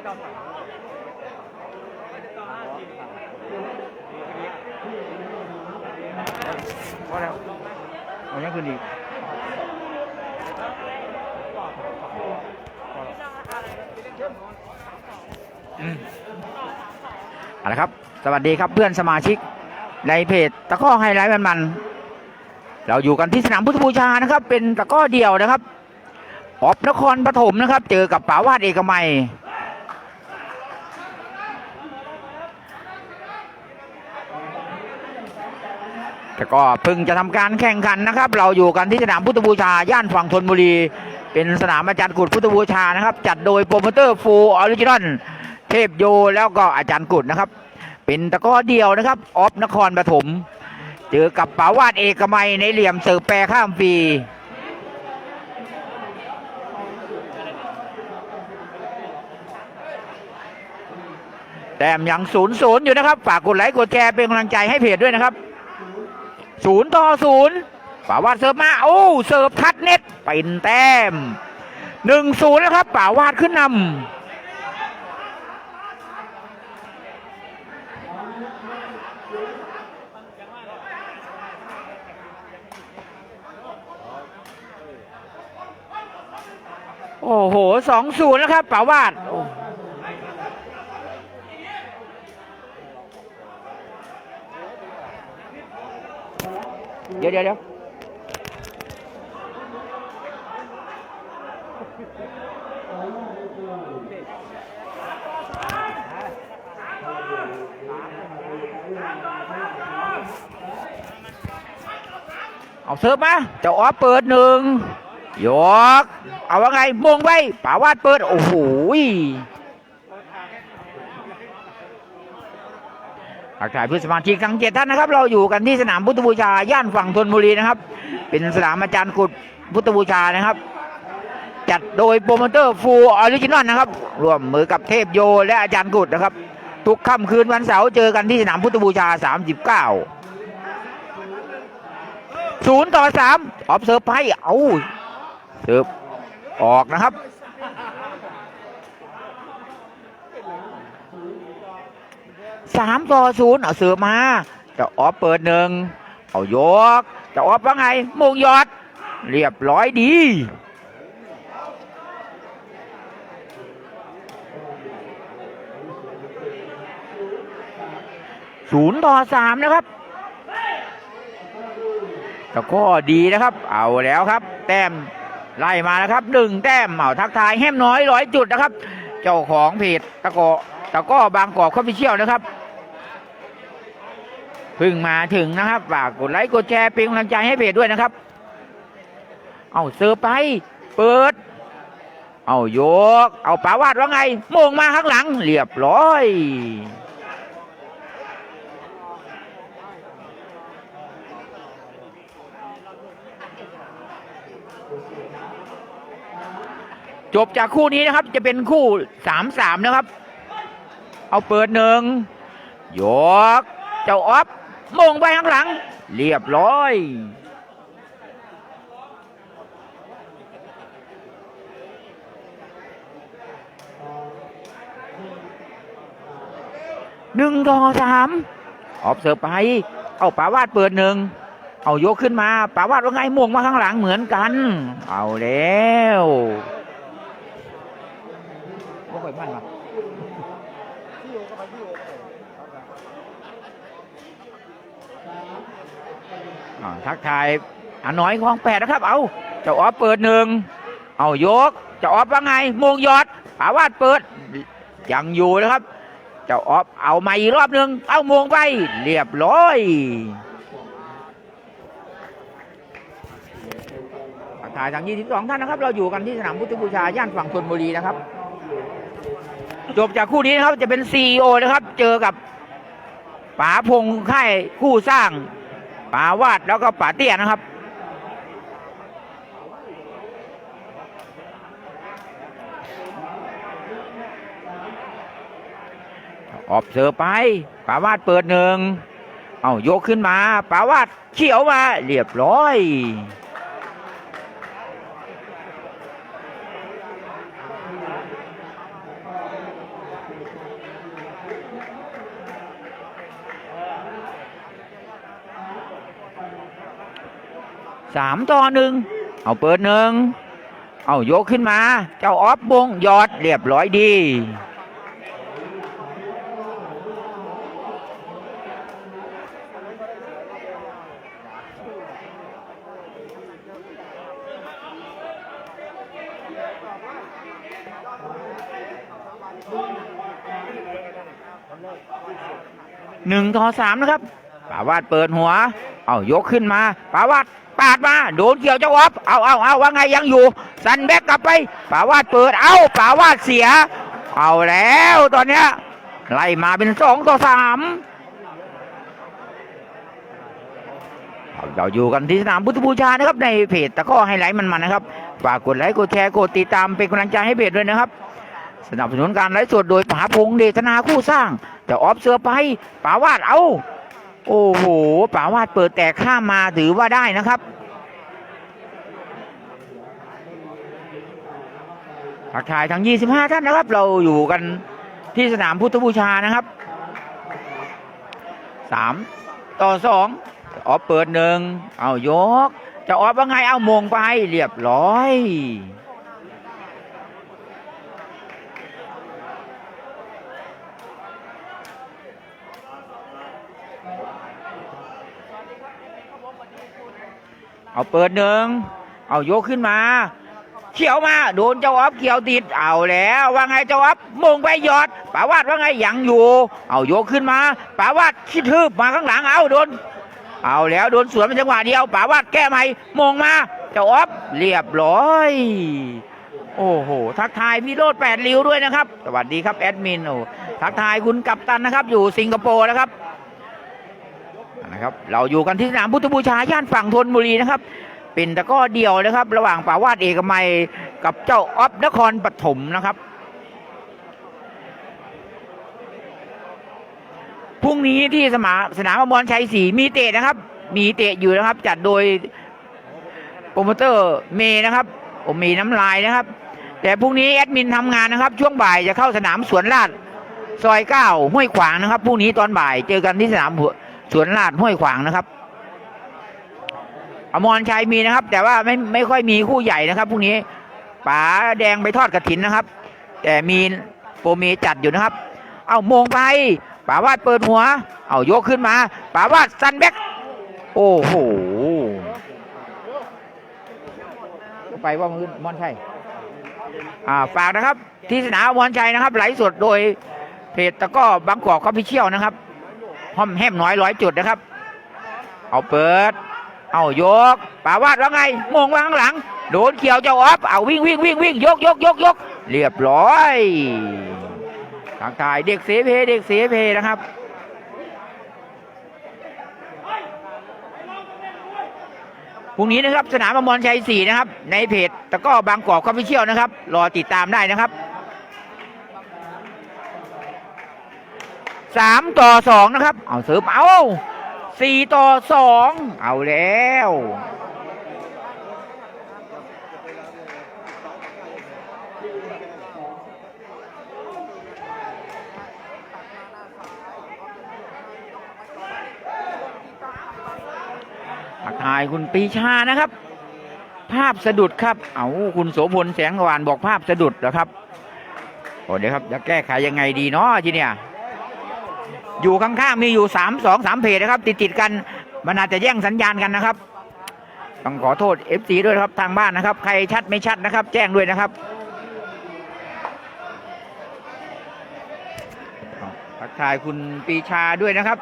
ว่าแล้วเอายังคืนดีเอาละครับ สวัสดีครับเพื่อนสมาชิก ในเพจตะก้อไฮไลท์มันๆเราอยู่กันที่สนามพุทธบูชานะครับ เป็นตะก้อเดี่ยวนะครับ ออบนครปฐมนะครับ เจอกับป๋าวาดเอกมัย แต่ก็เพิ่งจะทำการแข่งขันนะครับ เราอยู่กันที่สนามพุทธบูชาย่านฝั่งธนบุรี เป็นสนามอาจารย์กุดพุทธบูชานะครับ จัดโดยโปรโมเตอร์ฟูออริจินอลเทพโยแล้วก็อาจารย์กุดนะครับ เป็นตะก้อเดียวนะครับออฟนครปฐมเจอกับป๋าวาดเอกมัยในเหลี่ยมเสิร์ฟแปรข้ามฟรีแต้มยังศูนย์ศูนย์อยู่นะครับ ฝากกดไลค์กดแชร์เป็นกำลังใจให้เพจด้วยนะครับ ศูนย์ต่อศูนย์ป่าวาดเสิร์ฟมา โอ้ เสิร์ฟทัดเน็ตเป็นแต้มหนึ่งศูนย์แล้วครับป่าวาดขึ้นนำโอ้โหสองศูนย์แล้วครับป่าวาด เดี๋ยวเดี๋ยวเดี๋ยวเอาเสิร์ฟมาเจะออฟเปิดหนึ่งยก เอาว่าไงมงไว้ป่าวาดเปิด โอ้โห ทักทายเพื่อนสมาชิกทั้งเจ็ดท่านนะครับ เราอยู่กันที่สนามพุทธบูชาย่านฝั่งธนบุรีนะครับ เป็นสนามอาจารย์กุดพุทธบูชานะครับ จัดโดยโปรโมเตอร์ฟูลออริจินอลนะครับร่วมมือกับเทพโยและอาจารย์กุดนะครับ ทุกค่ำคืนวันเสาร์เจอกันที่สนามพุทธบูชา 39ศูนย์ต่อสามออฟเซิร์ฟให้เอาเซิร์ฟออกนะครับ สามต่อศูนย์เอาเสือมาจะออฟเปิดหนึ่งเอายกจะออฟว่าไงมงยอด เรียบร้อยดีศูนย์ต่อสามนะครับแต่ก็ดีนะครับ เอาแล้วครับ แต้มไล่มานะครับหนึ่งแต้มเอาทักทายแฮมน้อยร้อยจุดนะครับ เจ้าของเพจตะกอตะก้อบางกอกข้อพิเชี่ยวนะครับ พิ่งมาถึงนะครับฝากกดไลค์กดแชร์เป็นกำลังใจให้เพจด้วยนะครับ เอาเซอร์ไป เปิด เอาโยก เอาป่าวาดว่าไงโมงมาข้างหลัง เรียบร้อยจบจากคู่นี้นะครับจะเป็นคู่สามสามนะครับ เอาเปิดหนึ่งยก เจ้าออฟ มงไปข้างหลัง เรียบร้อย หนึ่งต่อสามออฟเสิร์ฟไป เอาป่าวาดเปิดหนึ่ง เอายกขึ้นมาป่าวาดว่าไงม่วงมาข้างหลังเหมือนกัน เอาแล้วบ่ค่อยมันวะ ทักทายอาน้อยของแปดนะครับ เอาเจ้าออฟเปิดหนึ่งเอายกเจ้าออฟว่าไงมงยอดปาวาดเปิดยังอยู่นะครับ เจ้าออฟเอามาอีกรอบหนึ่งเอามงไป เรียบร้อยถ่ายทาง22 ท่านนะครับ เราอยู่กันที่สนามพุทธบูชาย่านฝั่งธนบุรีนะครับจบจากคู่นี้นะครับจะเป็น CEO นะครับ เจอกับป๋าพงค่ายคู่สร้าง ป่าวาดแล้วก็ป่าเตี้ยนะครับ ออบเสือไปป่าวาดเปิดหนึ่ง เอายกขึ้นมาป่าวาดเขี่ยวมา เรียบร้อย อ สามต่อหนึ่งเอาเปิดหนึ่งเอายกขึ้นมา เจ้าออฟบงยอดเรียบร้อยดีหนึ่งต่อสามนะครับป่าวาดเปิดหัว เอายกขึ้นมาป่าวาด ปาดมาโดนเกี่ยวเจ้าออฟเอาเอาเอาว่าไงยังอยู่ สันแบกกลับไปป่าวาดเปิดเอาป่าวาดเสีย เอาแล้วตอนเนี้ยไล่มาเป็นสองต่อสามเราอยู่กันที่สนามพุทธบูชานะครับ ในเพจตะกร้อไฮไลท์มันๆนะครับฝากกดไลค์กดแชร์กดติดตามเป็นกำลังใจให้เพจด้วยนะครับ สนับสนุนการไลฟ์สดโดยป๋าพงเดชนาคู่สร้างแต่ออฟเสือไปป๋าวาดเอา โอ้โหป๋าวาดเปิดแตกข้ามมาถือว่าได้นะครับทักทายทั้ง 25 ท่านนะครับ เราอยู่กันที่สนามพุทธบูชานะครับ 3 ต่อ 2 ออฟเปิดหนึ่งเอายก จะออฟว่าไง เอามงไปเรียบร้อย เอาเปิดหนึ่ง เอายกขึ้นมา เขียวมา โดนเจ้าออฟเขียวติด เอาแล้ว ว่าไงเจ้าออฟมงไปหยอดป่าวาดว่าไงยังอยู่ เอายกขึ้นมาป่าวาดคิดทืบมาข้างหลัง เอาโดน เอาแล้วโดนสวนเป็นจังหวะเดียวป่าวาดแก้ใหม่มงมา เจ้าออฟเรียบร้อย โอ้โห ทักทายพี่โรดแปดริ้วด้วยนะครับ สวัสดีครับแอดมิน โอ้ ทักทายคุณกัปตันนะครับ อยู่สิงคโปร์นะครับ ครับ เราอยู่กันที่สนามพุทธบูชาย่านฝั่งธนบุรีนะครับ เป็นตะก้อเดียวนะครับ ระหว่างป่าวาดเอกมัยกับเจ้าออฟนครปฐมนะครับพรุ่งนี้ที่สนามสนามอมรชัยศรีมีเตะนะครับ มีเตะอยู่นะครับ จัดโดยโปรโมเตอร์เมย์นะครับผมมีน้ำลายนะครับ แต่พรุ่งนี้แอดมินทำงานนะครับ ช่วงบ่ายจะเข้าสนามสวนลาดซอยเก้าห้วยขวางนะครับพรุ่งนี้ตอนบ่ายเจอกันที่สนาม สวนลาดห้วยขวางนะครับอมรชัยมีนะครับ แต่ว่าไม่ไม่ค่อยมีคู่ใหญ่นะครับพรุ่งนี้ป๋าแดงไปทอดกระถินนะครับ แต่มีโปรเมจัดอยู่นะครับ เอามงไปป๋าวาดเปิดหัว เอายกขึ้นมาป๋าวาดซันแบ็กโอ้โหไปว่ามือมอนชัยอ่าฝากนะครับ ที่สนามอมรชัยนะครับไหลสดโดยเพจตะก้อบางกอกคอฟฟิเชียลนะครับ อมแฮมน้อยร้อยจุดนะครับ เอาเปิด เอายกป่าวาดว่าไงมงวางข้างหลัง โดนเขียวเจ้าออฟเอาวิ่งวิ่งวิ่งวิ่งยกยกยกยกเรียบร้อยทางกายเด็กเสเพเด็กเสเพนะครับพรุ่งนี้นะครับสนามอมรชัยสี่นะครับ ในเพจตะก้อบางกอกคอฟฟิเชียลนะครับ รอติดตามได้นะครับ สามต่อสองนะครับ เอาเสิร์ฟเอาสี่ต่อสองเอาแล้วทักทายคุณปีชานะครับ ภาพสะดุดครับ เอาคุณโสพลแสงสว่านบอกภาพสะดุดเหรอครับโอ้เดี๋ยวครับจะแก้ไขยังไงดีเนาะทีเนี้ย อยู่ข้างๆมีอยู่สามสองสามเพจนะครับติดติดๆกันมันอาจจะแย่งสัญญาณกันนะครับ ต้องขอโทษ FC ด้วยครับทางบ้านนะครับ ใครชัดไม่ชัดนะครับ แจ้งด้วยนะครับทักทายคุณปีชาด้วยนะครับ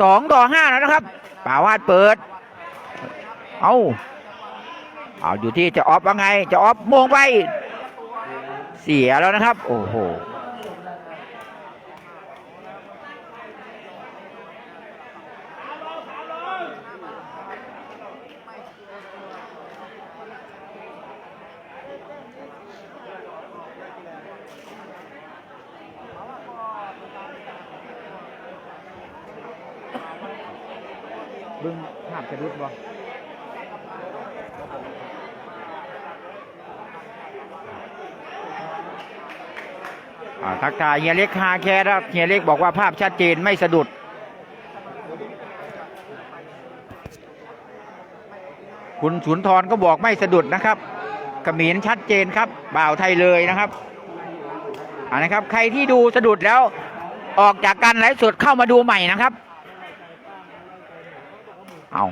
สองต่อห้าแล้วนะครับป่าวาดเปิด เอาเอาอยู่ที่จะออฟว่าไง จะออฟโมงไป สียแล้วนะครับ โอ้โหบึ้งภาพจะรุดบ่ ทักทายเฮียเล็กฮาแคร์ครับเฮียเล็กบอกว่าภาพชัดเจนไม่สะดุดคุณสุนทรก็บอกไม่สะดุดนะครับกระมีนชัดเจนครับ บ่าวไทยเลยนะครับอันนะครับ ใครที่ดูสะดุดแล้วออกจากการไลฟ์สดเข้ามาดูใหม่นะครับ เอา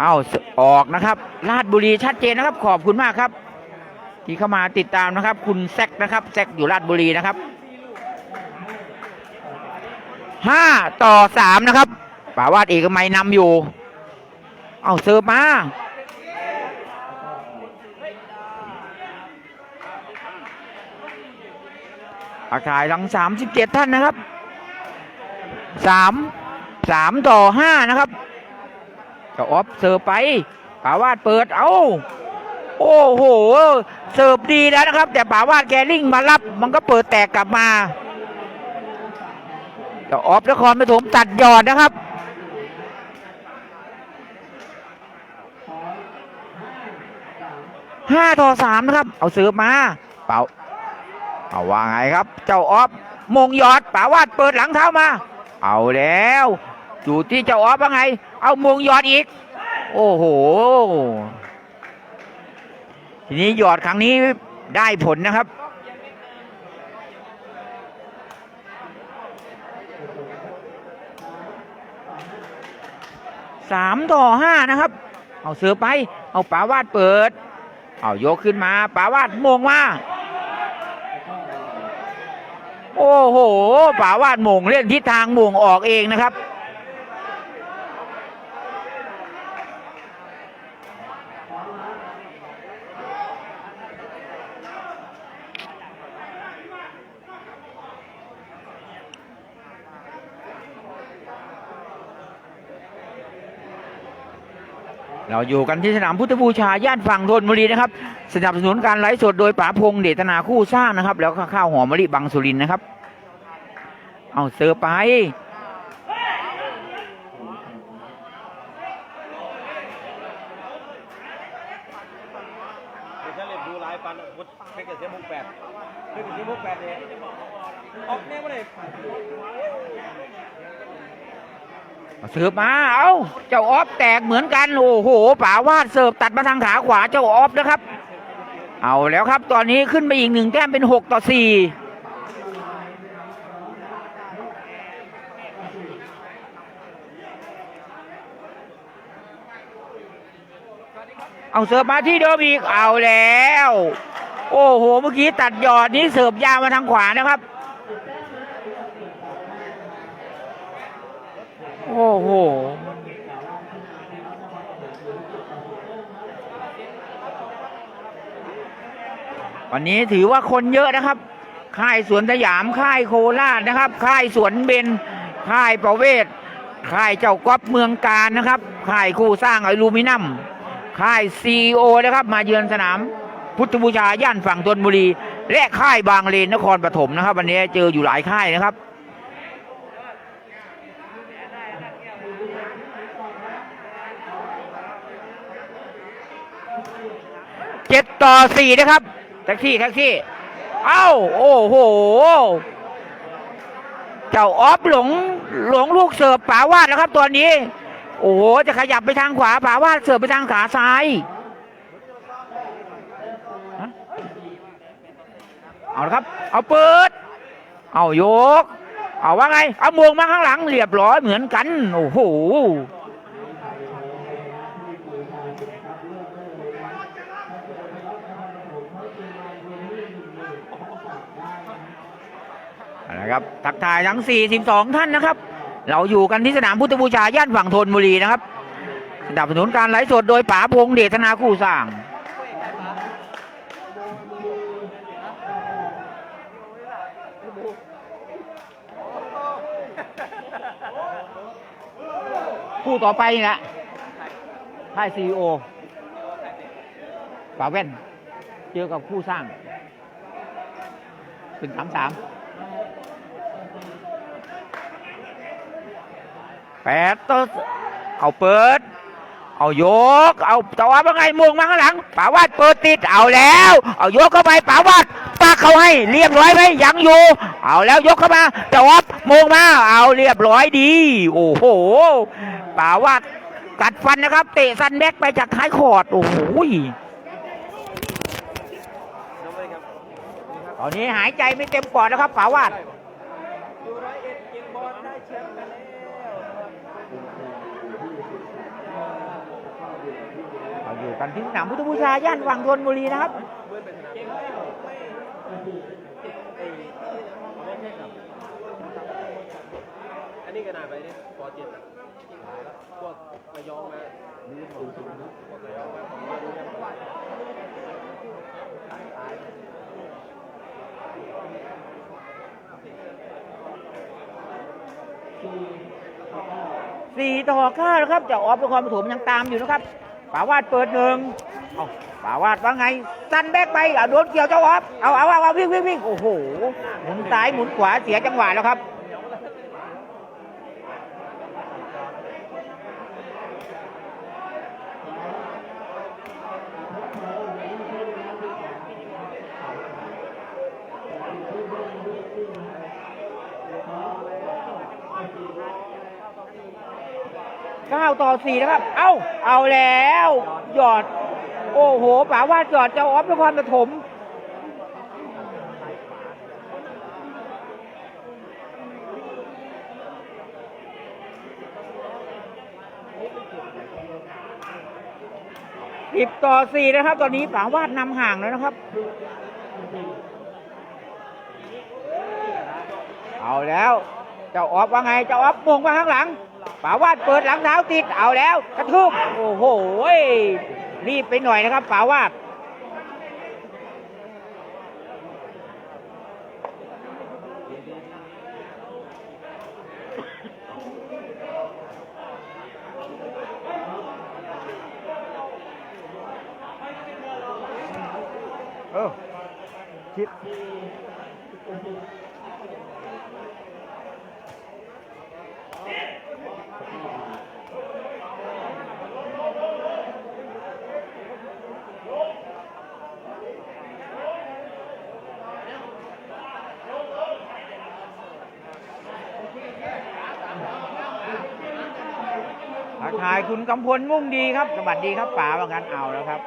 เอาออกนะครับลาดบุรีชัดเจนนะครับ ขอบคุณมากครับ ที่เข้ามาติดตามนะครับ คุณแซกนะครับแซกอยู่ลาดบุรีนะครับห้าต่อสามนะครับป่าวาดเอกมัยนำอยู่ เอาเสิร์ฟมา อาขายหลังสามสิบเจ็ดท่านนะครับสามสามต่อห้านะครับเจะออฟเสิร์ฟไปป่าวาดเปิด เอา โอ้โห เสิร์ฟดีแล้วนะครับ แต่ป่าวาดแกลิงมารับ มันก็เปิดแตกกลับมาเจะออฟนครปฐมตัดยอดนะครับ ห้าต่อสามนะครับ เอาเสิร์ฟมา เป่าเอาว่าไงครับ เจ้าออฟมงยอดป่าวาดเปิดหลังเท้ามา เอาแล้วอยู่ที่เจ้าออฟว่าไง เอามงยอดอีก โอ้โห ทีนี้หยอดครั้งนี้ได้ผลนะครับ สามต่อห้านะครับ เอาเสือไป เอาป่าวาดเปิด เอายกขึ้นมาป่าวาดมงมา โอ้โหป่าวาดมงเล่นทิศทางมงออกเองนะครับ อยู่กันที่สนามพุทธบูชาย่านฝั่งธนบุรีนะครับสนับสนุนการไลฟ์สดโดยป๋าพงษ์เดชนาคู่สร้างนะครับ แล้วก็ข้าวหอมมะลิบางสุรินนะครับ เอาเสิร์ไปออกแน่มาเลย เสิร์ฟมา เอาเจ้าออฟแตกเหมือนกัน โอ้โหป๋าวาดเสิร์ฟตัดมาทางขาขวาเจ้าออฟนะครับ เอาแล้วครับ ตอนนี้ขึ้นไปอีกหนึ่งแต้มเป็นหกต่อสี่เอาเสิร์ฟมาที่เดิมอีก เอาแล้ว โอ้โห เมื่อกี้ตัดหยอดนี้เสิร์ฟยาวมาทางขวานะครับ โอ้โห วันนี้ถือว่าคนเยอะนะครับ ค่ายสวนสยาม ค่ายโคราชนะครับ ค่ายสวนเบน ค่ายประเวศ ค่ายเจ้าก๊อฟเมืองการนะครับ ค่ายคู่สร้างอลูมิเนียม ค่ายซีโอนะครับ มาเยือนสนาม พุทธบูชาย่านฝั่งธนบุรี และค่ายบางเลนนครปฐมนะครับ วันนี้เจออยู่หลายค่ายนะครับ เจ็ดต่อสี่นะครับ แท็กซี่แท็กซี่ เอ้า โอ้โห เจ้าออฟหลงหลงลูกเสิร์ฟป๋าวาดแล้วครับตอนนี้ โอ้โห จะขยับไปทางขวาป๋าวาดเสิร์ฟไปทางขาซ้ายเอาละครับ เอาเปิด เอายก เอาว่าไง เอามวงมาข้างหลังเรียบร้อยเหมือนกัน โอ้โห นะครับทักทายทั้ง 42 ท่านนะครับ เราอยู่กันที่สนามพุทธบูชาย่านฝั่งธนบุรีนะครับสนับสนุนการไลฟ์สดโดยป๋าพงเดชนาคู่สร้างคู่ต่อไปน่ะค่ายซีโอป๋าแว่น เจอกับคู่สร้างเป็นสามสาม แปดต่อเอาเปิด เอายก เอาแต่ว่าเป็นไงมงมาข้างหลังป่าวาดเปิดติดเอาแล้ว เอายกเข้าไปป่าวาดปากเขาให้เรียบร้อยไหมยังอยู่ เอาแล้วยกเข้ามาแต่ว่ามุงมาเอาเรียบร้อยดี โอ้โหป่าวาดกัดฟันนะครับ เตะซันแบ็กไปจากท้ายคอร์ดโอ้โหน้องเลยครับตอนนี้หายใจไม่เต็มปอดนะครับป๋าวาด อยู่ร้อยเอ็ดกินบอลได้แชมป์ไปแล้ว เรา อยู่กันที่สนามพุทธบูชาย่านวังทนบุรีนะครับเมื่อเป็นสนามเก่งไหมไม่ไอ้ไม่ใช่ครับอันนี้ก็นาไปเนี่ยปอเจ็ดพวกระยองมาพวกระยองมาของเมืองเนี่ยสี่ต่อเก้านะครับจะออฟนครปฐมยังตามอยู่นะครับ ป่าวาดเปิดหนึ่งเอาป่าวาดว่าไงซันแบกไปเอาโดนเกี่ยวเจ้าออฟเอาเอาเอาเอาวิ่งวิ่งวิ่งโอ้โหหมุนซ้ายหมุนขวาเสียจังหวะแล้วครับ เก้าต่อสี่นะครับ เอ้า เอาแล้ว หยอด โอ้โหป๋าวาดหยอดเจ้าออฟนครปฐมสิบต่อสี่นะครับ ตอนนี้ป๋าวาดนำห่างแล้วนะครับ เอาแล้ว เจ้าออฟว่าไง เจ้าออฟมงมาข้างหลัง ป่าวาดเปิดหลังเท้าติดเอาแล้ว กระทุบโอ้โหรีบไปหน่อยนะครับป่าวาด ทักทายคุณกำพลมุ่งดีครับสวัสดีครับป๋าว่างั้นเอาแล้วครับ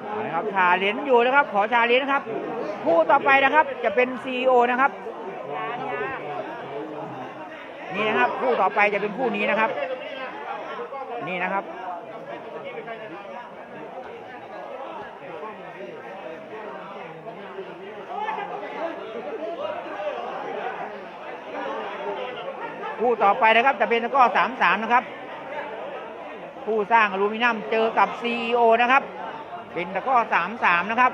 เอาละครับชาเลนจ์อยู่นะครับ ขอชาเลนจ์นะครับคู่ต่อไปนะครับ จะเป็นซีอนะครับ นี่นะครับ คู่ต่อไปจะเป็นคู่นี้นะครับ นี่นะครับคู่ต่อไปนะครับจะเป็นตะก้อสามสามนะครับผู้สร้างอลูมิเนียมเจอกับ CEO นะครับ เป็นตะก้อสามสามนะครับ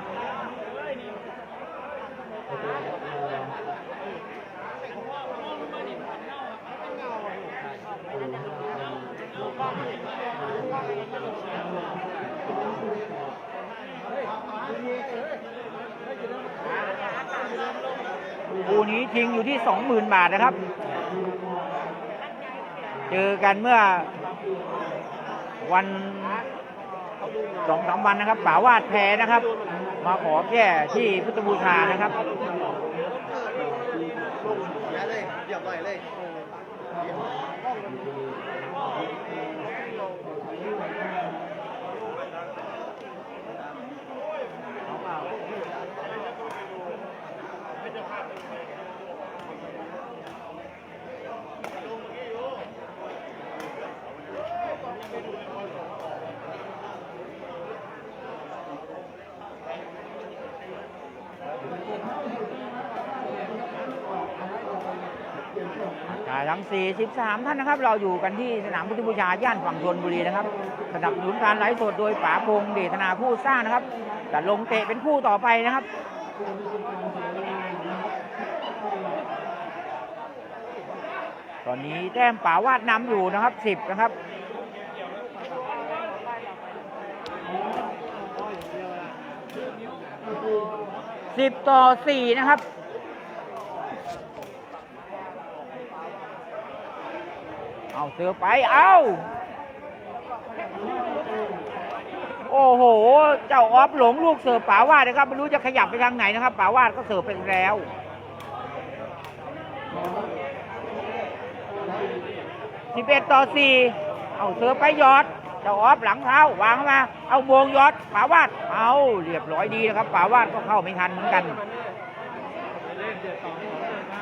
ริงอยู่ที่สองหมื่นบาทนะครับ เจอกันเมื่อวันสองสามวันนะครับป่าวาดแพ้นะครับ มาขอแก้ที่พุทธบูชานะครับย้ายเลยเรียบร้อยเลย จ่ายทั้ง 43 ท่านนะครับ เราอยู่กันที่สนามพุทธบูชาย่านฝั่งธนบุรีนะครับสนับสนุนการไลฟ์สดโดยป๋าพงเดชนาผู้สร้างนะครับจะลงเตะเป็นคู่ต่อไปนะครับตอนนี้แต้มป๋าวาดนำอยู่นะครับ 10 นะครับ10ต่อ4นะครับ เสือไป เอาโอ้โห เจ้าออฟหลงลูกเสิร์ฟป๋าวาดนะครับ ไม่รู้จะขยับไปทางไหนนะครับป๋าวาดก็เสิร์ฟไปแล้ว11ต่อ4เอาเสิร์ฟไปยอดเจ้าออฟหลังเท้าวางมา เอาโมงยอดป๋าวาด เอาเรียบร้อยดีนะครับป๋าวาดก็เข้าไม่ทันเหมือนกันเล่นเจ็ดสองสองเลยมา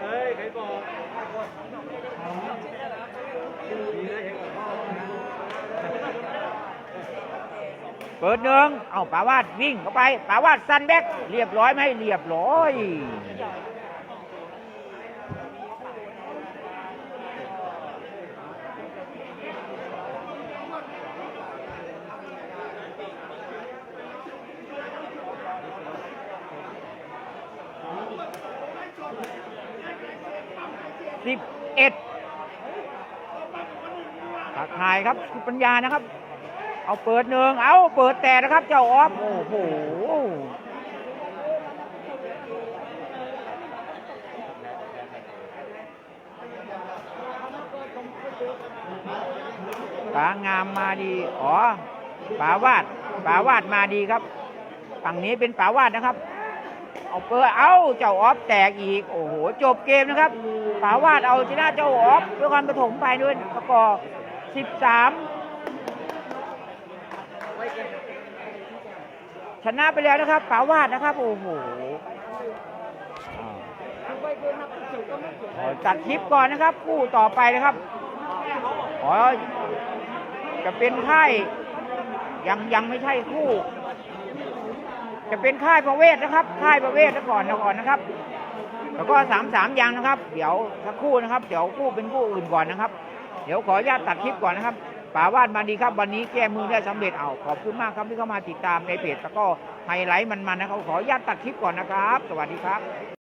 เฮ้ยใครบอกดีนะเห็นกับพ่อ เปิดหนึ่งเอาปาวาดวิ่งเข้าไปปาวาดซันแบ็กเรียบร้อยไหมเรียบร้อยสิบเอ็ดตักทายครับคุณปัญญานะครับ เอาเปิดหนึ่งเอาเปิดแต่นะครับ เจ้าออฟโอ้โหป๋างามมาดีอ๋อป๋าวาดป๋าวาดมาดีครับฝั่งนี้เป็นป๋าวาดนะครับ เอาเปิดเอาเจ้าออฟแตกอีกโอ้โหจบเกมนะครับป๋าวาดเอาชนะเจ้าออฟด้วยความประถมไปด้วยสกอร์13 ชนะไปแล้วนะครับป๋าวาดนะครับ โอ้โหจัดคลิปก่อนนะครับคู่ต่อไปนะครับขอจะเป็นค่ายยังยังไม่ใช่คู่ จะเป็นค่ายประเวศนะครับ ค่ายประเวศก่อนนะก่อนนะครับ แล้วก็สามสามยังนะครับ เดี๋ยวสักคู่นะครับ เดี๋ยวคู่เป็นคู่อื่นก่อนนะครับ เดี๋ยวขออนุญาตตัดคลิปก่อนนะครับ ป่าวาดมาดีครับวันนี้แก้มือได้สำเร็จเอาขอบคุณมากครับที่เข้ามาติดตามในเพจแล้วก็ไฮไลท์มันๆนะครับขออนุญาตตัดคลิปก่อนนะครับ สวัสดีครับ